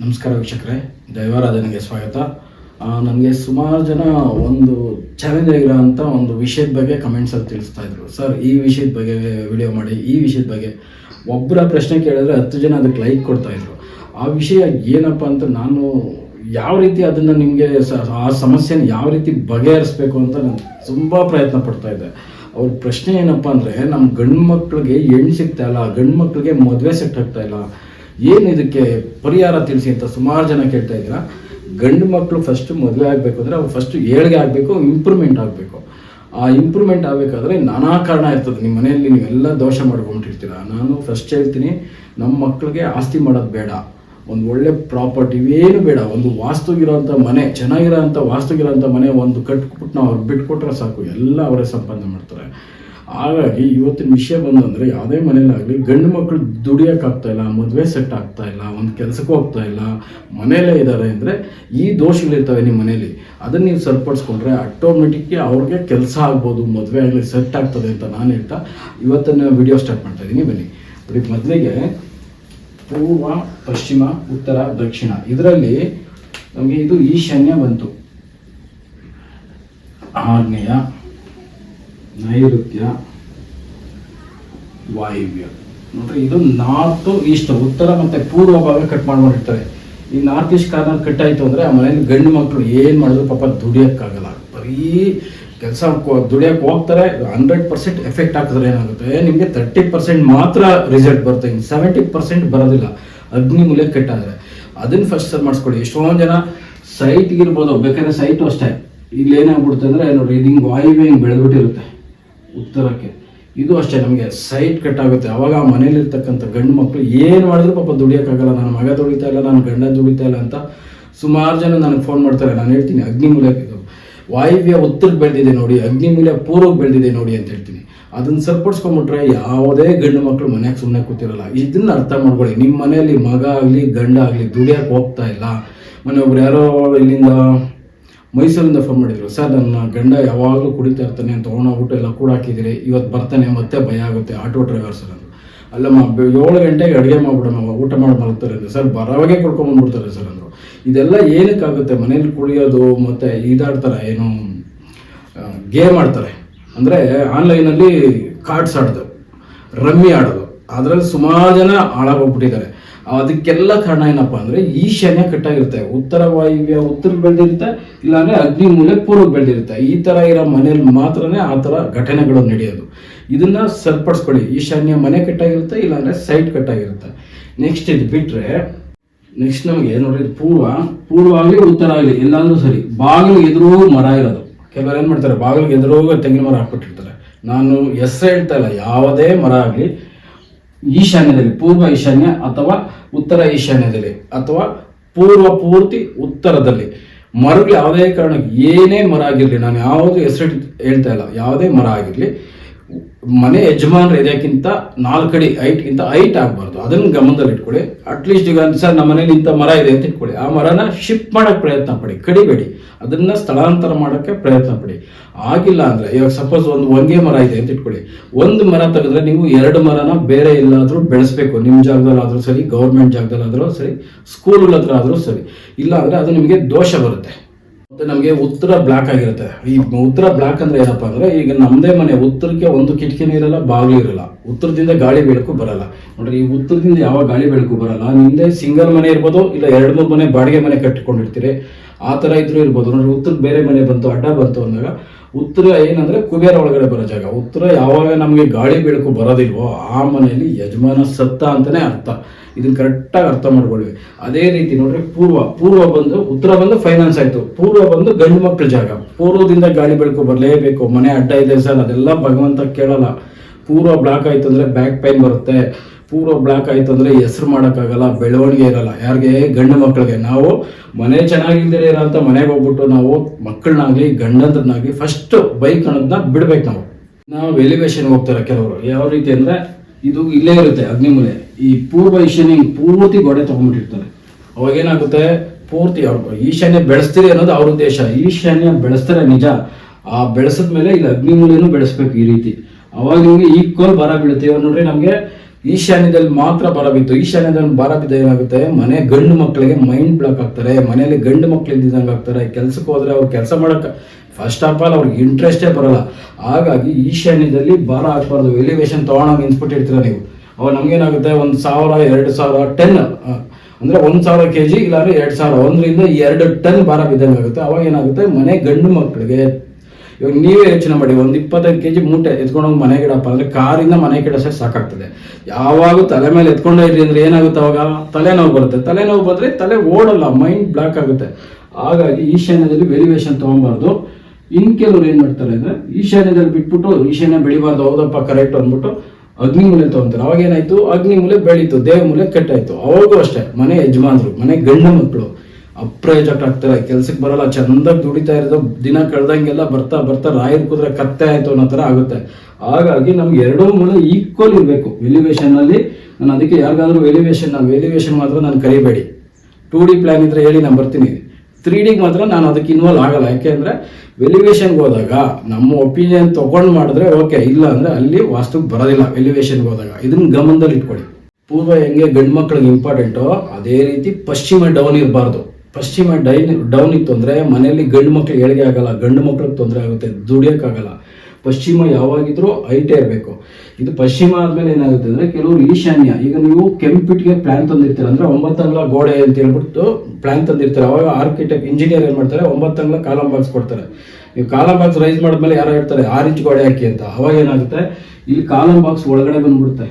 ನಮಸ್ಕಾರ ವೀಕ್ಷಕರೇ, ದೈವಾರಾಧನೆಗೆ ಸ್ವಾಗತ. ನನಗೆ ಸುಮಾರು ಜನ ಒಂದು ಚಾಲೆಂಜ್ ಆಗಿರೋಂಥ ಒಂದು ವಿಷಯದ ಬಗ್ಗೆ ಕಮೆಂಟ್ಸಲ್ಲಿ ತಿಳಿಸ್ತಾ ಇದ್ರು. ಸರ್ ಈ ವಿಷಯದ ಬಗ್ಗೆ ವಿಡಿಯೋ ಮಾಡಿ, ಈ ವಿಷಯದ ಬಗ್ಗೆ. ಒಬ್ಬರ ಪ್ರಶ್ನೆ ಕೇಳಿದ್ರೆ ಹತ್ತು ಜನ ಅದಕ್ಕೆ ಲೈಕ್ ಕೊಡ್ತಾ ಇದ್ರು. ಆ ವಿಷಯ ಏನಪ್ಪ ಅಂತ ನಾನು ಯಾವ ರೀತಿ ಅದನ್ನು ನಿಮಗೆ ಆ ಸಮಸ್ಯೆನ ಯಾವ ರೀತಿ ಬಗೆಹರಿಸ್ಬೇಕು ಅಂತ ನಾನು ತುಂಬ ಪ್ರಯತ್ನ ಪಡ್ತಾ ಇದ್ದೆ. ಅವ್ರ ಪ್ರಶ್ನೆ ಏನಪ್ಪ ಅಂದರೆ ನಮ್ಮ ಗಂಡು ಮಕ್ಳಿಗೆ ಹೆಣ್ಣು ಸಿಗ್ತಾ ಇಲ್ಲ ಗಂಡು ಮಕ್ಳಿಗೆ ಮದುವೆ ಸೆಟ್ ಆಗ್ತಾ ಇಲ್ಲ. ಏನು ಇದಕ್ಕೆ ಪರಿಹಾರ ತಿಳಿಸಿ ಅಂತ ಸುಮಾರು ಜನ ಕೇಳ್ತಾ ಇದ್ದೀರಾ? ಗಂಡು ಮಕ್ಕಳು ಫಸ್ಟ್ ಮದುವೆ ಆಗಬೇಕು ಅಂದರೆ ಅವ್ರು ಫಸ್ಟ್ ಏಳಿಗೆ ಆಗಬೇಕು ಇಂಪ್ರೂವ್ಮೆಂಟ್ ಆಗಬೇಕು. ಆ ಇಂಪ್ರೂವ್ಮೆಂಟ್ ಆಗಬೇಕಾದ್ರೆ ನಾನಾ ಕಾರಣ ಇರ್ತದೆ. ನಿಮ್ಮ ಮನೆಯಲ್ಲಿ ನೀವೆಲ್ಲ ದೋಷ ಮಾಡ್ಕೊಂಡಿರ್ತೀರ ನಾನು ಫಸ್ಟ್ ಹೇಳ್ತೀನಿ ನಮ್ಮ ಮಕ್ಕಳಿಗೆ ಆಸ್ತಿ ಮಾಡೋದು ಬೇಡ. ಒಂದು ಒಳ್ಳೆ ಪ್ರಾಪರ್ಟಿ ಏನು ಬೇಡ. ಒಂದು ವಾಸ್ತುಗಿರೋಂಥ ಮನೆ, ಚೆನ್ನಾಗಿರೋಂಥ ವಾಸ್ತುಗಿರೋಂಥ ಮನೆ, ಒಂದು ಕಟ್ಬಿಟ್ಟು ನಾವು ಅವ್ರು ಬಿಟ್ಕೊಟ್ರೆ ಸಾಕು. ಎಲ್ಲ ಅವರೇ ಸಂಪಾದನೆ ಮಾಡ್ತಾರೆ. ಹಾಗಾಗಿ ಇವತ್ತಿನ ವಿಷಯ ಬಂದಂದ್ರೆ ಯಾವುದೇ ಮನೇಲಾಗಲಿ ಗಂಡು ಮಕ್ಕಳು ದುಡಿಯೋಕ್ಕಾಗ್ತಾ ಇಲ್ಲ, ಮದುವೆ ಸೆಟ್ ಆಗ್ತಾ ಇಲ್ಲ, ಒಂದು ಕೆಲಸಕ್ಕೆ ಹೋಗ್ತಾ ಇಲ್ಲ, ಮನೆಯಲ್ಲೇ ಇದ್ದಾರೆ ಅಂದರೆ ಈ ದೋಷಗಳಿರ್ತವೆ ನಿಮ್ಮ ಮನೇಲಿ ಅದನ್ನು ನೀವು ಸರಿಪಡಿಸ್ಕೊಂಡ್ರೆ ಆಟೋಮೆಟಿಕ್ಗೆ ಅವ್ರಿಗೆ ಕೆಲಸ ಆಗ್ಬೋದು, ಮದುವೆ ಆಗಲಿ ಸೆಟ್ ಆಗ್ತದೆ ಅಂತ ನಾನು ಹೇಳ್ತಾ ಇವತ್ತಿನ ವಿಡಿಯೋ ಸ್ಟಾರ್ಟ್ ಮಾಡ್ತಾ ಇದ್ದೀನಿ. ಬನ್ನಿ. ಅದಕ್ಕೆ ಮೊದಲಿಗೆ ಪೂರ್ವ, ಪಶ್ಚಿಮ, ಉತ್ತರ, ದಕ್ಷಿಣ. ಇದರಲ್ಲಿ ನಮಗೆ ಇದು ಈಶಾನ್ಯ ಬಂತು. ಆಗ್ನೇಯ ನೈಋತ್ಯ ವಾಯುವ್ಯ. ನೋಡ್ರಿ, ಇದು ನಾರ್ತ್, ಈಸ್ಟ್, ಉತ್ತರ ಮತ್ತೆ ಪೂರ್ವ ಭಾಗ ಕಟ್ ಮಾಡ್ಕೊಂಡಿರ್ತಾರೆ. ಈ ನಾರ್ತ್ ಈಸ್ಟ್ ಕಾರ್ನರ್ ಕಟ್ ಆಯ್ತು ಅಂದ್ರೆ ಆ ಮನೇಲಿ ಗಂಡು ಮಕ್ಕಳು ಏನು ಮಾಡಿದ್ರು ಪಾಪ ದುಡಿಯಕ್ಕಾಗಲ್ಲ. ಬರೀ ಕೆಲಸ ದುಡಿಯಕ್ಕೆ ಹೋಗ್ತಾರೆ ಹಂಡ್ರೆಡ್ ಪರ್ಸೆಂಟ್ ಎಫೆಕ್ಟ್ ಹಾಕಿದ್ರೆ ಏನಾಗುತ್ತೆ? ನಿಮಗೆ ತರ್ಟಿ ಪರ್ಸೆಂಟ್ ಮಾತ್ರ ರಿಸಲ್ಟ್ ಬರುತ್ತೆ. ಇನ್ನು ಸೆವೆಂಟಿ ಪರ್ಸೆಂಟ್ ಬರೋದಿಲ್ಲ. ಅಗ್ನಿ ಮೂಲೆ ಕಟ್ಟಾದರೆ ಅದನ್ನ ಫಸ್ಟ್ ಸರ್ ಮಾಡಿಸ್ಕೊಳ್ಳಿ. ಎಷ್ಟೊಂದು ಜನ ಸೈಟ್ ಇರ್ಬೋದು ಬೇಕಾದ್ರೆ ಸೈಟು ಅಷ್ಟೇ. ಇಲ್ಲಿ ಏನಾಗ್ಬಿಡುತ್ತೆ ಅಂದ್ರೆ ನೋಡಿ ಇದು ಹಿಂಗೆ ವಾಯುವ್ಯ ಹಿಂಗೆ ಬೆಳೆದ್ಬಿಟ್ಟಿರುತ್ತೆ. ಉತ್ತರಕ್ಕೆ. ಇದು ಅಷ್ಟೇ, ನಮಗೆ ಸೈಟ್ ಕಟ್ ಆಗುತ್ತೆ. ಅವಾಗ ಆ ಮನೇಲಿರ್ತಕ್ಕಂಥ ಗಂಡು ಮಕ್ಕಳು ಏನು ಮಾಡಿದ್ರು ಪಾಪ ದುಡಿಯೋಕ್ಕಾಗಲ್ಲ. ನನ್ನ ಮಗ ದುಡಿತಾ ಇಲ್ಲ, ನನ್ನ ಗಂಡ ದುಡಿತಾ ಇಲ್ಲ ಅಂತ ಸುಮಾರು ಜನ ನನಗೆ ಫೋನ್ ಮಾಡ್ತಾರೆ. ನಾನು ಹೇಳ್ತೀನಿ ಅಗ್ನಿಮೂಲಕ್ಕೆ ವಾಯುವ್ಯ ಉತ್ತರಕ್ಕೆ ಬೆಳೆದಿದೆ ನೋಡಿ ಅಗ್ನಿಮೂಲೆ ಪೂರ್ವಕ್ಕೆ ಬೆಳೆದಿದೆ ನೋಡಿ ಅಂತ ಹೇಳ್ತೀನಿ. ಅದನ್ನ ಸರಿಪಡಿಸ್ಕೊಂಬಿಟ್ರೆ ಯಾವುದೇ ಗಂಡು ಮಕ್ಕಳು ಮನೆಯಾಗ ಸುಮ್ಮನೆ ಕೂತಿರಲ್ಲ. ಇದನ್ನು ಅರ್ಥ ಮಾಡ್ಕೊಳ್ಳಿ. ನಿಮ್ಮ ಮನೆಯಲ್ಲಿ ಮಗ ಆಗಲಿ, ಗಂಡ ಆಗಲಿ ದುಡಿಯೋಕೆ ಹೋಗ್ತಾ ಇಲ್ಲ. ಮನೆ ಒಬ್ರು ಯಾರೋ ಇಲ್ಲಿಂದ ಮೈಸೂರಿಂದ ಫೋನ್ ಮಾಡಿದ್ರು, ಸರ್, ನನ್ನ ಗಂಡ ಯಾವಾಗಲೂ ಕುಡಿತಾ ಇರ್ತಾನೆ ಊಟ ಎಲ್ಲ ಕೂಡ ಹಾಕಿದ್ದೀರಿ ಇವತ್ತು ಬರ್ತಾನೆ, ಮತ್ತೆ ಭಯ ಆಗುತ್ತೆ, ಆಟೋ ಡ್ರೈವರ್ ಸರ್ ಅಂದರು. ಅಲ್ಲಮ್ಮ ಏಳು ಗಂಟೆಗೆ ಅಡುಗೆ ಮಾಡ್ಬಿಡಮ್ಮ, ಊಟ ಮಾಡಿ ಮಲಗ್ತಾರೆ ಅಂದ್ರು. ಸರ್ ಬರವಾಗೆ ಕರ್ಕೊಂಬಂದ್ಬಿಡ್ತಾರೆ ಸರ್, ಅಂದರು. ಇದೆಲ್ಲ ಏನಕ್ಕಾಗುತ್ತೆ? ಮನೇಲಿ ಕುಳಿಯೋದು ಮತ್ತು ಇದಾಡ್ತಾರೆ ಏನು ಗೇಮ್ ಆಡ್ತಾರೆ. ಅಂದರೆ ಆನ್ಲೈನಲ್ಲಿ ಕಾರ್ಡ್ಸ್ ಆಡೋದು, ರಮ್ಮಿ ಆಡೋದು. ಅದರಲ್ಲಿ ಸುಮಾರು ಜನ ಹಾಳಾಗೋಗ್ಬಿಟ್ಟಿದ್ದಾರೆ ಅದಕ್ಕೆಲ್ಲ ಕಾರಣ ಏನಪ್ಪ ಅಂದರೆ ಈಶಾನ್ಯ ಕಟ್ಟಾಗಿರುತ್ತೆ. ಉತ್ತರ ವಾಯುವ್ಯ ಉತ್ತರ ಬೆಳೆದಿರುತ್ತೆ, ಇಲ್ಲಾಂದರೆ ಅಗ್ನಿ ಮೂಲೆ ಪೂರ್ವ ಬೆಳೆದಿರುತ್ತೆ. ಈ ಥರ ಇರೋ ಮನೇಲಿ ಮಾತ್ರನೇ ಆ ಥರ ಘಟನೆಗಳು ನಡೆಯೋದು. ಇದನ್ನ ಸರಿಪಡಿಸ್ಕೊಳ್ಳಿ. ಈಶಾನ್ಯ ಮನೆ ಕಟ್ಟಾಗಿರುತ್ತೆ, ಇಲ್ಲಾಂದರೆ ಸೈಟ್ ಕಟ್ಟಾಗಿರುತ್ತೆ. ನೆಕ್ಸ್ಟ್ ಇದು ಬಿಟ್ಟರೆ ನೆಕ್ಸ್ಟ್ ನಮಗೆ ಇದು ಪೂರ್ವ. ಪೂರ್ವ ಆಗಲಿ ಉತ್ತರ ಆಗಲಿ, ಎಲ್ಲಾದರೂ ಸರಿ. ಬಾಗಿಲು ಎದುರು ಮರ ಇರೋದು. ಕೆಲವರು ಏನು ಮಾಡ್ತಾರೆ, ಬಾಗಿಲಿಗೆ ಎದುರು ತೆಂಗಿನ ಮರ ಹಾಕ್ಬಿಟ್ಟಿರ್ತಾರೆ. ನಾನು ಹೆಸರು ಹೇಳ್ತಾ ಇಲ್ಲ, ಯಾವುದೇ ಮರ ಆಗಲಿ ಈಶಾನ್ಯದಲ್ಲಿ ಪೂರ್ವ ಈಶಾನ್ಯ ಅಥವಾ ಉತ್ತರ ಈಶಾನ್ಯದಲ್ಲಿ ಅಥವಾ ಪೂರ್ವ ಪೂರ್ತಿ ಉತ್ತರದಲ್ಲಿ. ಮರಗಳು ಯಾವುದೇ ಕಾರಣಕ್ಕೆ ಏನೇ ಮರ ಆಗಿರಲಿ, ನಾನು ಯಾವುದು ಹೆಸರು ಹೇಳ್ತಾ ಇಲ್ಲ, ಯಾವುದೇ ಮರ ಆಗಿರಲಿ, ಮನೆ ಯಜಮಾನ್ರು ಇದಕ್ಕಿಂತ ನಾಲ್ಕಡಿ ಹೈಟ್ಗಿಂತ ಹೈಟ್ ಆಗಬಾರ್ದು. ಅದನ್ನು ಗಮನದಲ್ಲಿ ಇಟ್ಕೊಳ್ಳಿ. ಅಟ್ಲೀಸ್ಟ್ ಈಗ ಸರ್ ನಮ್ಮ ಮನೇಲಿ ಇಂಥ ಮರ ಇದೆ ಅಂತ ಇಟ್ಕೊಳ್ಳಿ. ಆ ಮರನ ಶಿಫ್ಟ್ ಮಾಡೋಕ್ಕೆ ಪ್ರಯತ್ನ ಪಡಿ. ಕಡಿಬೇಡಿ. ಅದನ್ನ ಸ್ಥಳಾಂತರ ಮಾಡೋಕ್ಕೆ ಪ್ರಯತ್ನ ಪಡಿ. ಆಗಿಲ್ಲ ಅಂದ್ರೆ ಇವಾಗ ಸಪೋಸ್ ಒಂದು ಒಂದೇ ಮರ ಇದೆ ಅಂತ ಇಟ್ಕೊಳ್ಳಿ. ಒಂದು ಮರ ತೆಗೆದ್ರೆ ನೀವು ಎರಡು ಮರನ ಬೇರೆ ಎಲ್ಲಾದರೂ ಬೆಳೆಸ್ಬೇಕು. ನಿಮ್ಮ ಜಾಗದಲ್ಲಾದರೂ ಸರಿ ಗೌರ್ಮೆಂಟ್ ಜಾಗದಲ್ಲಾದರೂ ಸರಿ ಸ್ಕೂಲ್ಗಳ ಹತ್ರ ಆದರೂ ಸರಿ. ಇಲ್ಲ ಅಂದ್ರೆ ಅದು ನಿಮಗೆ ದೋಷ ಬರುತ್ತೆ. ಮತ್ತೆ ನಮಗೆ ಉತ್ತರ ಬ್ಲಾಕ್ ಆಗಿರುತ್ತೆ. ಈ ಉತ್ತರ ಬ್ಲಾಕ್ ಅಂದ್ರೆ ಏನಪ್ಪಾ ಅಂದ್ರೆ, ಈಗ ನಮ್ಮದೇ ಮನೆ ಉತ್ತರಕ್ಕೆ ಒಂದು ಕಿಟಕಿನೂ ಇರಲ್ಲ, ಬಾಗಿಲು ಇರಲ್ಲ. ಉತ್ತರದಿಂದ ಗಾಳಿ ಬೆಳಕು ಬರಲ್ಲ. ನೋಡ್ರಿ, ಈ ಉತ್ತರದಿಂದ ಯಾವ ಗಾಳಿ ಬೆಳಕು ಬರಲ್ಲ. ನಿಮ್ಮದೇ ಸಿಂಗಲ್ ಮನೆ ಇರ್ಬೋದು, ಇಲ್ಲ ಎರಡು ಮೂರು ಮನೆ ಬಾಡಿಗೆ ಮನೆ ಕಟ್ಟಿಕೊಂಡಿರ್ತೀರಿ. ಆ ಥರ ಇದ್ರೂ ಇರ್ಬೋದು. ನೋಡ್ರಿ, ಉತ್ತರ ಬೇರೆ ಮನೆ ಬಂತು, ಅಡ್ಡ ಬಂತು ಅಂದಾಗ ಉತ್ತರ ಏನಂದ್ರೆ ಕುಬೇರ ಒಳಗಡೆ ಬರೋ ಜಾಗ. ಉತ್ತರ ಯಾವಾಗ ನಮಗೆ ಗಾಳಿ ಬೆಳಕು ಬರೋದಿಲ್ವೋ ಆ ಮನೆಯಲ್ಲಿ ಯಜಮಾನ ಸತ್ತ ಅಂತಾನೆ ಅರ್ಥ. ಇದನ್ನ ಕರೆಕ್ಟಾಗಿ ಅರ್ಥ ಮಾಡ್ಕೊಳ್ವಿ ಅದೇ ರೀತಿ ನೋಡ್ರಿ, ಪೂರ್ವ ಪೂರ್ವ ಬಂದು, ಉತ್ತರ ಬಂದು ಫೈನಾನ್ಸ್ ಆಯಿತು. ಪೂರ್ವ ಬಂದು ಗಂಡು ಮಕ್ಕಳ ಜಾಗ. ಪೂರ್ವದಿಂದ ಗಾಳಿ ಬೆಳಕು ಬರಲೇಬೇಕು. ಮನೆ ಅಡ್ಡ ಇದೆ ಸರ್, ಅದೆಲ್ಲ ಭಗವಂತ ಕೇಳಲ್ಲ. ಪೂರ್ವ ಬ್ಲಾಕ್ ಆಯ್ತು ಅಂದ್ರೆ ಬ್ಯಾಕ್ ಪೈನ್ ಬರುತ್ತೆ. ಪೂರ್ವ ಬ್ಲಾಕ್ ಆಯ್ತು ಅಂದ್ರೆ ಹೆಸರು ಮಾಡೋಕ್ಕಾಗಲ್ಲ, ಬೆಳವಣಿಗೆ ಇರಲ್ಲ. ಯಾರಿಗೆ? ಗಂಡು ಮಕ್ಕಳಿಗೆ. ನಾವು ಮನೆ ಚೆನ್ನಾಗಿಲ್ದಿರ ಇರೋಂಥ ಮನೆಗೆ ಹೋಗ್ಬಿಟ್ಟು ನಾವು ಮಕ್ಕಳನ್ನಾಗ್ಲಿ ಗಂಡಂದ್ರನ್ನಾಗ್ಲಿ ಫಸ್ಟ್ ಬೈಕ್ ಅನ್ನೋದನ್ನ ಬಿಡ್ಬೇಕು ನಾವು. ನಾವು ಎಲಿವೇಶನ್ ಹೋಗ್ತಾರೆ ಕೆಲವರು. ಯಾವ ರೀತಿ ಅಂದ್ರೆ ಇದು ಇಲ್ಲೇ ಇರುತ್ತೆ ಅಗ್ನಿಮೂಲೆ ಈ ಪೂರ್ವ ಈಶಾನ್ಯ ಪೂರ್ತಿ ಗೋಡೆ ತಗೊಂಡ್ಬಿಟ್ಟಿರ್ತಾರೆ. ಅವಾಗ ಏನಾಗುತ್ತೆ? ಪೂರ್ತಿ ಅವ್ರು ಈಶಾನ್ಯ ಬೆಳೆಸ್ತೀರಿ ಅನ್ನೋದು ಅವ್ರ ಉದ್ದೇಶ. ಈಶಾನ್ಯ ಬೆಳೆಸ್ತಾರೆ ನಿಜ. ಆ ಬೆಳೆಸಿದ ಮೇಲೆ ಇಲ್ಲಿ ಅಗ್ನಿಮೂಲೆನೂ ಬೆಳೆಸ್ಬೇಕು ಈ ರೀತಿ. ಅವಾಗ ನಿಮ್ಗೆ ಈಕ್ವಲ್ ಬರ ಬೀಳುತ್ತೆ. ಇವಾಗ ನೋಡ್ರಿ ನಮಗೆ ಈಶಾನ್ಯದಲ್ಲಿ ಮಾತ್ರ ಬರ ಬಿತ್ತು ಈಶಾನ್ಯದಲ್ಲಿ ಬರ ಬಿದ್ದ ಏನಾಗುತ್ತೆ? ಮನೆ ಗಂಡು ಮಕ್ಕಳಿಗೆ ಮೈಂಡ್ ಬ್ಲಾಕ್ ಆಗ್ತಾರೆ. ಮನೆಯಲ್ಲಿ ಗಂಡು ಮಕ್ಳು ಇದ್ದಿದ್ದಂಗೆ ಆಗ್ತಾರೆ. ಕೆಲ್ಸಕ್ಕೆ ಹೋದ್ರೆ ಅವ್ರು ಕೆಲಸ ಮಾಡಕ್ಕೆ ಫಸ್ಟ್ ಆಫ್ ಆಲ್ ಅವ್ರಿಗೆ ಇಂಟ್ರೆಸ್ಟೇ ಬರಲ್ಲ. ಹಾಗಾಗಿ ಈಶಾನ್ಯದಲ್ಲಿ ಭಾರ ಹಾಕ್ಬಾರ್ದು ಎಲಿವೇಶನ್ ತೊಗೊಳಂಗೆ ನಿಂತ್ಬಿಟ್ಟಿರ್ತೀರ ನೀವು. ಅವಾಗ ನಮಗೇನಾಗುತ್ತೆ? ಒಂದು ಸಾವಿರ, ಎರಡು ಸಾವಿರ ಟೆನ್ ಅಂದ್ರೆ ಒಂದು ಸಾವಿರ ಕೆ ಜಿ ಇಲ್ಲಾಂದ್ರೆ ಎರಡು ಸಾವಿರ. ಒಂದರಿಂದ ಎರಡು ಟನ್ ಭಾರ ಬಿದ್ದಂಗೆ ಆಗುತ್ತೆ ಅವಾಗ ಏನಾಗುತ್ತೆ? ಮನೆ ಗಂಡು ಮಕ್ಕಳಿಗೆ ಇವಾಗ ನೀವೇ ಯೋಚನೆ ಮಾಡಿ, ಒಂದು ಇಪ್ಪತ್ತೈದು ಕೆ ಜಿ ಮೂಟೆ ಎತ್ಕೊಂಡೋಗಿ ಮನೆಗೆ ಗಿಡಪ್ಪ ಅಂದ್ರೆ ಕಾರಿಂದ ಮನೆ ಗಿಡಸೆ ಸಾಕಾಗ್ತದೆ. ಯಾವಾಗ ತಲೆ ಮೇಲೆ ಎತ್ಕೊಂಡೇ ಇರಿ ಅಂದ್ರೆ ಏನಾಗುತ್ತೆ ಅವಾಗ? ತಲೆನೋವು ಬರುತ್ತೆ. ತಲೆನೋವು ಬಂದ್ರೆ ತಲೆ ಓಡಲ್ಲ ಮೈಂಡ್ ಬ್ಲಾಕ್ ಆಗುತ್ತೆ. ಹಾಗಾಗಿ ಈಶಾನ್ಯದಲ್ಲಿ ವೆರಿವೇಶನ್ ತೊಗೊಬಾರ್ದು. ಇನ್ ಕೆಲವ್ರು ಏನ್ ಮಾಡ್ತಾರೆ ಅಂದ್ರೆ, ಈಶಾನ್ಯದಲ್ಲಿ ಬಿಟ್ಬಿಟ್ಟು ಈಶಾನ್ಯ ಬೆಳಿಬಾರ್ದು, ಹೌದಪ್ಪ ಕರೆಕ್ಟ್ ಅಂದ್ಬಿಟ್ಟು ಅಗ್ನಿ ಮೂಲೆ ತಗೊಂತಾರೆ. ಅವಾಗ ಏನಾಯ್ತು? ಅಗ್ನಿ ಮೂಲೆ ಬೆಳೀತು ದೇವಮೂಲೆ ಕೆಟ್ಟಾಯ್ತು. ಅವಾಗೂ ಅಷ್ಟೇ, ಮನೆ ಯಜಮಾನ್ರು, ಮನೆ ಗಂಡು ಮಕ್ಕಳು ಅಪ್ರಯೋಜಕ ಆಗ್ತಾರೆ ಕೆಲ್ಸಕ್ಕೆ ಬರಲ್ಲ, ಚಂದಾಗಿ ದುಡಿತಾ ಇರೋದು, ದಿನ ಕಳೆದಂಗೆಲ್ಲ ಬರ್ತಾ ಬರ್ತಾ ರಾಯರ್ ಕುದ್ರೆ ಕತ್ತೆ ಆಯ್ತು ಅನ್ನೋ ಥರ ಆಗುತ್ತೆ. ಹಾಗಾಗಿ ನಮ್ಗೆ ಎರಡೂ ಮೂಲ ಈಕ್ವಲ್ ಇರಬೇಕು. ಅಲ್ಲಿ ನಾನು ಅದಕ್ಕೆ ಯಾರಿಗಾದ್ರೂ ವೆಲಿವೇಶನ್ ನಾನು ವೆಲಿವೇಶನ್ ಮಾತ್ರ ನಾನು ಕರಿಬೇಡಿ. ಟೂ ಡಿ ಪ್ಲಾನ್ ಇದ್ರೆ ಹೇಳಿ ನಾನು ಬರ್ತೀನಿ. ತ್ರೀ ಡಿಗೆ ಮಾತ್ರ ನಾನು ಅದಕ್ಕೆ ಇನ್ವಾಲ್ವ್ ಆಗಲ್ಲ. ಯಾಕೆಂದ್ರೆ ವೆಲಿವೇಶನ್ಗೆ ಹೋದಾಗ ನಮ್ಮ ಒಪಿನಿಯನ್ ತಗೊಂಡು ಮಾಡಿದ್ರೆ ಓಕೆ ಇಲ್ಲ ಅಂದ್ರೆ ಅಲ್ಲಿ ವಾಸ್ತು ಬರೋದಿಲ್ಲ ವೆಲಿವೇಶನ್ಗೆ ಹೋದಾಗ. ಇದನ್ನ ಗಮನದಲ್ಲಿ ಇಟ್ಕೊಳ್ಳಿ ಪೂರ್ವ ಹೆಂಗೆ ಗಂಡು ಮಕ್ಳಿಗೆ ಇಂಪಾರ್ಟೆಂಟೋ ಅದೇ ರೀತಿ ಪಶ್ಚಿಮ ಡೌನ್ ಇರಬಾರ್ದು. ಪಶ್ಚಿಮ ಡೈನ್, ಡೌನ್ ಇತ್ತು ಅಂದರೆ ಮನೆಯಲ್ಲಿ ಗಂಡು ಮಕ್ಳಿಗೆ ಏಳಿಗೆ ಆಗಲ್ಲ, ಗಂಡು ಮಕ್ಳಿಗೆ ತೊಂದರೆ ಆಗುತ್ತೆ ದುಡಿಯೋಕ್ಕಾಗಲ್ಲ ಪಶ್ಚಿಮ ಯಾವಾಗಿದ್ರೂ ಐಟೇ ಇರಬೇಕು. ಇದು ಪಶ್ಚಿಮ ಆದ್ಮೇಲೆ ಏನಾಗುತ್ತೆ ಅಂದ್ರೆ ಕೆಲವರು ಈಶಾನ್ಯ, ಈಗ ನೀವು ಕೆಂಪಿಟ್ಗೆ ಪ್ಲಾನ್ ತಂದಿರ್ತೀರ ಅಂದ್ರೆ ಒಂಬತ್ತು ಅಂಗ್ಲ ಗೋಡೆ ಅಂತ ಹೇಳ್ಬಿಟ್ಟು ಪ್ಲಾನ್ ತಂದಿರ್ತಾರೆ. ಅವಾಗ ಆರ್ಕಿಟೆಕ್ಟ್ ಇಂಜಿನಿಯರ್ ಏನು ಮಾಡ್ತಾರೆ? ಒಂಬತ್ತು ಅಂಗ್ಲ ಕಾಲಂ ಬಾಕ್ಸ್ ಕೊಡ್ತಾರೆ. ನೀವು ಕಾಲಂ ಬಾಕ್ಸ್ ರೈಸ್ ಮಾಡಿದ್ಮೇಲೆ ಯಾರು ಹೇಳ್ತಾರೆ, ಆರು ಇಂಚ್ ಗೋಡೆ ಹಾಕಿ ಅಂತ. ಅವಾಗ ಏನಾಗುತ್ತೆ? ಇಲ್ಲಿ ಕಾಲಂ ಬಾಕ್ಸ್ ಒಳಗಡೆ ಬಂದ್ಬಿಡುತ್ತೆ.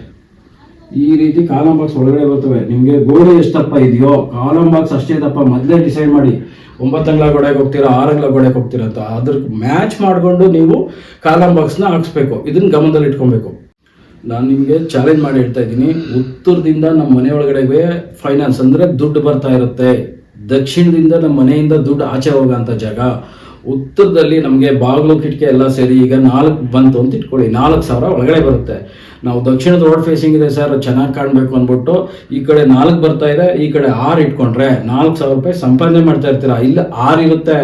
ಈ ರೀತಿ ಕಾಲಂ ಬಾಕ್ಸ್ ಒಳಗಡೆ ಬರ್ತವೆ. ನಿಮಗೆ ಗೋಡೆ ಎಷ್ಟಪ್ಪ ಇದೆಯೋ ಕಾಲಂ ಬಾಕ್ಸ್ ಅಷ್ಟೇ ದಪ್ಪ ಮೊದಲೇ ಡಿಸೈಡ್ ಮಾಡಿ. ಒಂಬತ್ತು ಅಂಗ್ಲ ಗೋಡೆಗೆ ಹೋಗ್ತೀರಾ, ಆರು ಅಂಗ್ಲ ಗೋಡೆಗೆ ಹೋಗ್ತೀರಾ ಅಂತ ಅದ್ರ ಮ್ಯಾಚ್ ಮಾಡಿಕೊಂಡು ನೀವು ಕಾಲಂ ಬಾಕ್ಸ್ನ ಹಾಕ್ಸ್ಬೇಕು. ಇದನ್ನ ಗಮನದಲ್ಲಿ ಇಟ್ಕೊಬೇಕು. ನಾನು ನಿಮಗೆ ಚಾಲೆಂಜ್ ಮಾಡಿ ಹೇಳ್ತಾ ಇದ್ದೀನಿ. ಉತ್ತರದಿಂದ ನಮ್ಮ ಮನೆ ಒಳಗಡೆಗೆ ಫೈನಾನ್ಸ್ ಅಂದರೆ ದುಡ್ಡು ಬರ್ತಾ ಇರುತ್ತೆ. ದಕ್ಷಿಣದಿಂದ ನಮ್ಮ ಮನೆಯಿಂದ ದುಡ್ಡು ಆಚೆ ಹೋಗೋಂಥ ಜಾಗ. ಉತ್ತರದಲ್ಲಿ ನಮಗೆ ಬಾಗಿಲು ಕಿಟಕಿ ಎಲ್ಲ ಸೇರಿ ಈಗ ನಾಲ್ಕು ಬಂತು ಅಂತ ಇಟ್ಕೊಳ್ಳಿ. ನಾಲ್ಕು ಸಾವಿರ ಒಳಗಡೆ ಬರುತ್ತೆ. ನಾವು ದಕ್ಷಿಣದ ರೋಡ್ ಫೇಸಿಂಗ್ ಇದೆ ಸರ್ ಚೆನ್ನಾಗಿ ಕಾಣಬೇಕು ಅಂದ್ಬಿಟ್ಟು ಈ ಕಡೆ ನಾಲ್ಕು ಬರ್ತಾ ಇದೆ. ಈ ಕಡೆ ಆರು ಇಟ್ಕೊಂಡ್ರೆ ನಾಲ್ಕು ಸಾವಿರ ರೂಪಾಯಿ ಸಂಪಾದನೆ ಮಾಡ್ತಾ ಇರ್ತೀರಾ? ಇಲ್ಲ, ಆರು ಇರುತ್ತೆ.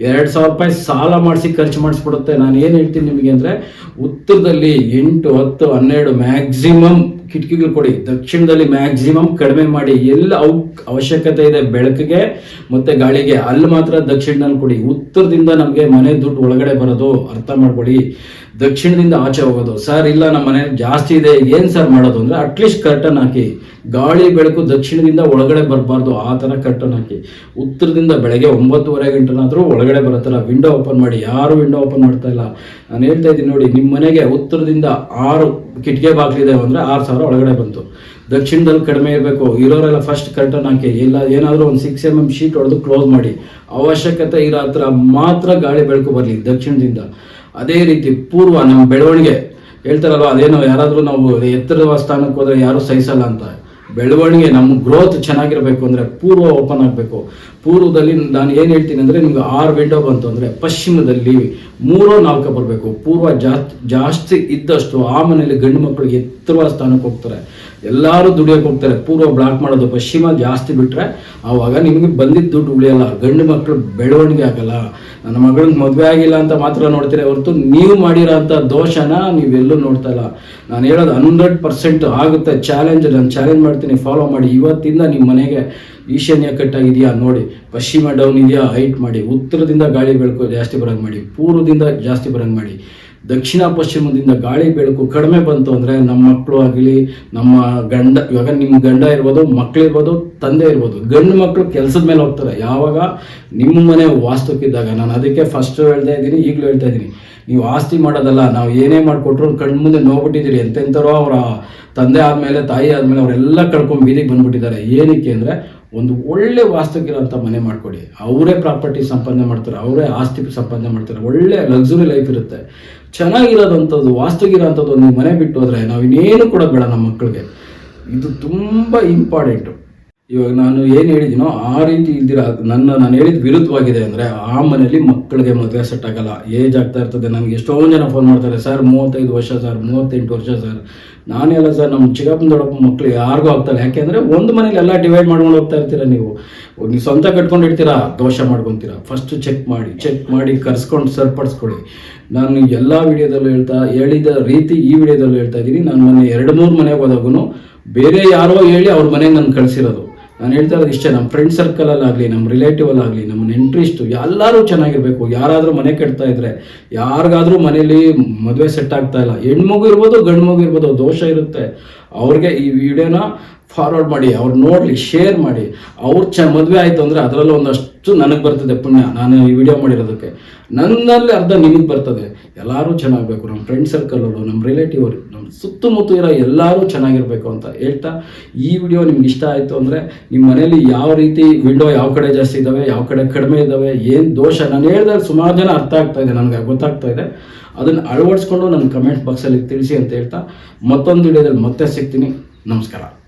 ಎರಡು ಸಾವಿರ ರೂಪಾಯಿ ಸಾಲ ಮಾಡಿಸಿ ಖರ್ಚು ಮಾಡಿಸ್ಬಿಡುತ್ತೆ. ನಾನು ಏನು ಹೇಳ್ತೀನಿ ನಿಮಗೆ ಅಂದರೆ, ಉತ್ತರದಲ್ಲಿ ಎಂಟು, ಹತ್ತು, ಹನ್ನೆರಡು ಮ್ಯಾಕ್ಸಿಮಮ್ ಕಿಟಕಿಗಳು ಕೊಡಿ. ದಕ್ಷಿಣದಲ್ಲಿ ಮ್ಯಾಕ್ಸಿಮಮ್ ಕಡಿಮೆ ಮಾಡಿ. ಎಲ್ಲ ಅವ್ ಅವಶ್ಯಕತೆ ಇದೆ ಬೆಳಕಿಗೆ ಮತ್ತೆ ಗಾಳಿಗೆ. ಅಲ್ಲಿ ಮಾತ್ರ ದಕ್ಷಿಣದಲ್ಲಿ ಕೊಡಿ. ಉತ್ತರದಿಂದ ನಮಗೆ ಮನೆ ದುಡ್ಡು ಒಳಗಡೆ ಬರೋದು ಅರ್ಥ ಮಾಡ್ಕೊಳ್ಳಿ. ದಕ್ಷಿಣದಿಂದ ಆಚೆ ಹೋಗೋದು. ಸರ್, ಇಲ್ಲ, ನಮ್ಮ ಮನೆ ಜಾಸ್ತಿ ಇದೆ. ಏನು ಸರ್ ಮಾಡೋದು? ಅಂದರೆ ಅಟ್ಲೀಸ್ಟ್ ಕರ್ಟನ್ ಹಾಕಿ. ಗಾಳಿ, ಬೆಳಕು ದಕ್ಷಿಣದಿಂದ ಒಳಗಡೆ ಬರಬಾರ್ದು. ಆ ಥರ ಕರ್ಟನ್ ಹಾಕಿ. ಉತ್ತರದಿಂದ ಬೆಳಗ್ಗೆ ಒಂಬತ್ತುವರೆ ಗಂಟೆನಾದರೂ ಒಳಗಡೆ ಬರುತ್ತಲ್ಲ. ವಿಂಡೋ ಓಪನ್ ಮಾಡಿ. ಯಾರು ವಿಂಡೋ ಓಪನ್ ಮಾಡ್ತಾ ಇಲ್ಲ. ನಾನು ಹೇಳ್ತಾ ಇದ್ದೀನಿ ನೋಡಿ ನಿಮ್ಮ ಮನೆಗೆ ಉತ್ತರದಿಂದ ಆರು ಕಿಟಕಿ ಬಾಗಿಲಿದೆ ಅಂದರೆ ಆರು ಸಾವಿರ ಒಳಗಡೆ ಬಂತು. ದಕ್ಷಿಣದಲ್ಲಿ ಕಡಿಮೆ ಇರಬೇಕು. ಇರೋರೆಲ್ಲ ಫಸ್ಟ್ ಕರ್ಟನ್ ಹಾಕಿ. ಇಲ್ಲ, ಏನಾದರೂ ಒಂದು ಸಿಕ್ಸ್ ಎಂ ಎಂ ಶೀಟ್ ಹೊಡೆದು ಕ್ಲೋಸ್ ಮಾಡಿ. ಅವಶ್ಯಕತೆ ಇರೋ ಹತ್ರ ಮಾತ್ರ ಗಾಳಿ, ಬೆಳಕು ಬರಲಿ ದಕ್ಷಿಣದಿಂದ. ಅದೇ ರೀತಿ ಪೂರ್ವ ನಮ್ಮ ಬೆಳವಣಿಗೆ. ಹೇಳ್ತಾರಲ್ವ ಅದೇನೋ ಯಾರಾದರೂ ನಾವು ಎತ್ತರದ ಸ್ಥಾನಕ್ಕೆ ಹೋದರೆ ಯಾರು ಸಹಿಸಲ್ಲ ಅಂತ. ಬೆಳವಣಿಗೆ ನಮ್ಮ ಗ್ರೋತ್ ಚೆನ್ನಾಗಿರಬೇಕು ಅಂದರೆ ಪೂರ್ವ ಓಪನ್ ಆಗಬೇಕು. ಪೂರ್ವದಲ್ಲಿ ನಾನು ಏನು ಹೇಳ್ತೀನಿ ಅಂದರೆ ನಿಮ್ಗೆ ಆರು ವಿಂಡೋ ಬಂತು ಅಂದರೆ ಪಶ್ಚಿಮದಲ್ಲಿ ಮೂರೋ ನಾಲ್ಕು ಬರಬೇಕು. ಪೂರ್ವ ಜಾಸ್ತಿ ಜಾಸ್ತಿ ಇದ್ದಷ್ಟು ಆ ಮನೆಯಲ್ಲಿ ಗಂಡು ಮಕ್ಕಳು ಎತ್ತರವ ಸ್ಥಾನಕ್ಕೆ ಹೋಗ್ತಾರೆ. ಎಲ್ಲರೂ ದುಡಿಯೋಕೆ ಹೋಗ್ತಾರೆ. ಪೂರ್ವ ಬ್ಲಾಕ್ ಮಾಡೋದು ಪಶ್ಚಿಮ ಜಾಸ್ತಿ ಬಿಟ್ಟರೆ ಆವಾಗ ನಿಮಗೆ ಬಂದಿದ್ದ ದುಡ್ಡು ಉಳಿಯಲ್ಲ. ಗಂಡು ಮಕ್ಕಳು ಬೆಳವಣಿಗೆ ಆಗಲ್ಲ. ನನ್ನ ಮಗಳಿಗೆ ಮದುವೆ ಆಗಿಲ್ಲ ಅಂತ ಮಾತ್ರ ನೋಡ್ತೀರಿ, ಹೊರತು ನೀವು ಮಾಡಿರೋ ಅಂಥ ದೋಷನ ನೀವೆಲ್ಲೂ ನೋಡ್ತಾ ಇಲ್ಲ. ನಾನು ಹೇಳೋದು ಹಂಡ್ರೆಡ್ ಪರ್ಸೆಂಟ್ ಆಗುತ್ತೆ ಚಾಲೆಂಜ್ ನಾನು ಚಾಲೆಂಜ್ ಮಾಡ್ತೀನಿ ಫಾಲೋ ಮಾಡಿ. ಇವತ್ತಿಂದ ನಿಮ್ಮ ಮನೆಗೆ ಈಶಾನ್ಯ ಕಟ್ಟಾಗಿದೆಯಾ ನೋಡಿ. ಪಶ್ಚಿಮ ಡೌನ್ ಇದೆಯಾ? ಹೈಟ್ ಮಾಡಿ. ಉತ್ತರದಿಂದ ಗಾಳಿ ಬೆಳಕು ಜಾಸ್ತಿ ಬರೋಂಗೆ ಮಾಡಿ. ಪೂರ್ವದಿಂದ ಜಾಸ್ತಿ ಬರೋಂಗೆ ಮಾಡಿ. ದಕ್ಷಿಣ ಪಶ್ಚಿಮದಿಂದ ಗಾಳಿ ಬೆಳಕು ಕಡಿಮೆ ಬಂತು ಅಂದರೆ ನಮ್ಮ ಮಕ್ಕಳು ಆಗಲಿ, ನಮ್ಮ ಗಂಡ, ಇವಾಗ ನಿಮ್ಮ ಗಂಡ ಇರ್ಬೋದು ಮಕ್ಕಳಿರ್ಬೋದು ತಂದೆ ಇರ್ಬೋದು, ಗಂಡು ಮಕ್ಕಳು ಕೆಲಸದ ಮೇಲೆ ಹೋಗ್ತಾರೆ. ಯಾವಾಗ? ನಿಮ್ಮ ಮನೆ ವಾಸ್ತುಕ್ಕಿದ್ದಾಗ. ನಾನು ಅದಕ್ಕೆ ಫಸ್ಟ್ ಹೇಳ್ತಾ ಇದ್ದೀನಿ, ಈಗಲೂ ಹೇಳ್ತಾ ಇದ್ದೀನಿ. ನೀವು ಆಸ್ತಿ ಮಾಡೋದಲ್ಲ, ನಾವು ಏನೇ ಮಾಡಿಕೊಟ್ರು ಕಣ್ಣು ಮುಂದೆ ನೋಡ್ಬಿಟ್ಟಿದ್ದೀರಿ ಎಂತೆಂಥರೋ ಅವರ ತಂದೆ ಆದಮೇಲೆ, ತಾಯಿ ಆದಮೇಲೆ ಅವರೆಲ್ಲ ಕಳ್ಕೊಂಡು ಬೀದಿಗೆ ಬಂದ್ಬಿಟ್ಟಿದ್ದಾರೆ. ಏನಕ್ಕೆ ಅಂದರೆ ಒಂದು ಒಳ್ಳೆ ವಾಸ್ತುಕಿರೋಂಥ ಮನೆ ಮಾಡಿಕೊಡಿ. ಅವರೇ ಪ್ರಾಪರ್ಟಿ ಸಂಪಾದನೆ ಮಾಡ್ತಾರೆ, ಅವರೇ ಆಸ್ತಿ ಸಂಪಾದನೆ ಮಾಡ್ತಾರೆ. ಒಳ್ಳೆ ಲಕ್ಸುರಿ ಲೈಫ್ ಇರುತ್ತೆ. ಚೆನ್ನಾಗಿರೋದಂಥದ್ದು ವಾಸ್ತುಗಿರೋಂಥದ್ದು ನೀವು ಮನೆ ಬಿಟ್ಟು ಹೋದ್ರೆ ನಾವು ಇನ್ನೇನು ಬೇಡ ನಮ್ಮ ಮಕ್ಕಳಿಗೆ. ಇದು ತುಂಬ ಇಂಪಾರ್ಟೆಂಟು ಇವಾಗ ನಾನು ಏನು ಹೇಳಿದ್ದೀನೋ ಆ ರೀತಿ ಇಲ್ದಿರ ನನ್ನ, ನಾನು ಹೇಳಿದ ವಿರುದ್ಧವಾಗಿದೆ ಅಂದರೆ ಆ ಮನೆಯಲ್ಲಿ ಮಕ್ಕಳಿಗೆ ಮದುವೆ ಸೆಟ್ ಆಗಲ್ಲ. ಏಜ್ ಆಗ್ತಾ ಇರ್ತದೆ. ನನಗೆ ಎಷ್ಟೋ ಜನ ಫೋನ್ ಮಾಡ್ತಾರೆ ಸರ್ ಮೂವತ್ತೈದು ವರ್ಷ ಸರ್ ಮೂವತ್ತೆಂಟು ವರ್ಷ ಸರ್ ನಾನೆಲ್ಲ ಸರ್ ನಮ್ಮ ಚಿಕ್ಕಪ್ಪನ ದೊಡ್ಡಪ್ಪ ಮಕ್ಕಳು ಯಾರಿಗೂ ಆಗ್ತಾರೆ ಯಾಕೆಂದರೆ ಒಂದು ಮನೇಲಿ ಎಲ್ಲ ಡಿವೈಡ್ ಮಾಡ್ಕೊಂಡು ಹೋಗ್ತಾ ಇರ್ತೀರ ನೀವು? ನೀವು ಸ್ವಂತ ಕಟ್ಕೊಂಡಿರ್ತೀರಾ ದೋಷ ಮಾಡ್ಕೊತೀರಾ? ಫಸ್ಟ್ ಚೆಕ್ ಮಾಡಿ ಚೆಕ್ ಮಾಡಿ, ಕರ್ಸ್ಕೊಂಡು ಸರಿಪಡಿಸ್ಕೊಳ್ಳಿ. ನಾನು ಎಲ್ಲ ವಿಡಿಯೋದಲ್ಲೂ ಹೇಳ್ತಾ, ಹೇಳಿದ ರೀತಿ ಈ ವಿಡಿಯೋದಲ್ಲೂ ಹೇಳ್ತಾ ಇದ್ದೀನಿ. ನಾನು ಮನೆ ಎರಡು, ಮೂರು ಮನೆಗೆ ಹೋದಾಗೂ ಬೇರೆ ಯಾರೋ ಹೇಳಿ ಅವ್ರ ಮನೆಗೆ ನಾನು ಕಳಿಸಿರೋದು. ನಾನು ಹೇಳ್ತಾ ಇರೋದು ಇಷ್ಟೇ, ನಮ್ಮ ಫ್ರೆಂಡ್ ಸರ್ಕಲಲ್ಲಾಗಲಿ ನಮ್ಮ ರಿಲೇಟಿವಲ್ಲಾಗಲಿ ನಮ್ಮ ನೆಂಟ್ರಿಸ್ಟು ಎಲ್ಲರೂ ಚೆನ್ನಾಗಿರಬೇಕು. ಯಾರಾದರೂ ಮನೆ ಕೆಡ್ತಾ ಇದ್ರೆ, ಯಾರಿಗಾದರೂ ಮನೇಲಿ ಮದುವೆ ಸೆಟ್ ಆಗ್ತಾ ಇಲ್ಲ, ಹೆಣ್ಮಗು ಇರ್ಬೋದು ಗಂಡು ಮಗು ಇರ್ಬೋದು, ದೋಷ ಇರುತ್ತೆ. ಅವ್ರಿಗೆ ಈ ವಿಡಿಯೋನ ಫಾರ್ವರ್ಡ್ ಮಾಡಿ, ಅವ್ರು ನೋಡಲಿ ಶೇರ್ ಮಾಡಿ. ಅವ್ರು ಚ, ಮದುವೆ ಆಯಿತು ಅಂದರೆ ಅದರಲ್ಲೂ ಒಂದಷ್ಟು ನನಗೆ ಬರ್ತದೆ ಪುಣ್ಯ. ನಾನು ಈ ವಿಡಿಯೋ ಮಾಡಿರೋದಕ್ಕೆ. ನನ್ನಲ್ಲಿ ಅರ್ಧ ನಿಮಗೆ ಬರ್ತದೆ. ಎಲ್ಲರೂ ಚೆನ್ನಾಗಬೇಕು ನಮ್ಮ ಫ್ರೆಂಡ್ ಸರ್ಕಲವರು ನಮ್ಮ ರಿಲೇಟಿವ್ ನಮ್ಮ ಸುತ್ತಮುತ್ತ ಇರೋ ಎಲ್ಲರೂ ಚೆನ್ನಾಗಿರಬೇಕು ಅಂತ ಹೇಳ್ತಾ ಈ ವಿಡಿಯೋ ನಿಮ್ಗೆ ಇಷ್ಟ ಆಯಿತು ಅಂದರೆ ನಿಮ್ಮ ಮನೇಲಿ ಯಾವ ರೀತಿ ವಿಂಡೋ ಯಾವ ಕಡೆ ಜಾಸ್ತಿ ಇದ್ದಾವೆ ಯಾವ ಕಡೆ ಕಡಿಮೆ ಇದ್ದಾವೆ ಏನು ದೋಷ? ನಾನು ಹೇಳಿದಾಗ ಸುಮಾರು ಜನ ಅರ್ಥ ಆಗ್ತಾ ಇದೆ, ನನಗೆ ಗೊತ್ತಾಗ್ತಾ ಇದೆ. ಅದನ್ನು ಅಳವಡಿಸ್ಕೊಂಡು ನನ್ನ ಕಮೆಂಟ್ ಬಾಕ್ಸಲ್ಲಿ ತಿಳಿಸಿ ಅಂತ ಹೇಳ್ತಾ ಮತ್ತೊಂದು ವಿಡಿಯೋದಲ್ಲಿ ಮತ್ತೆ ಸಿಗ್ತೀನಿ. ನಮಸ್ಕಾರ.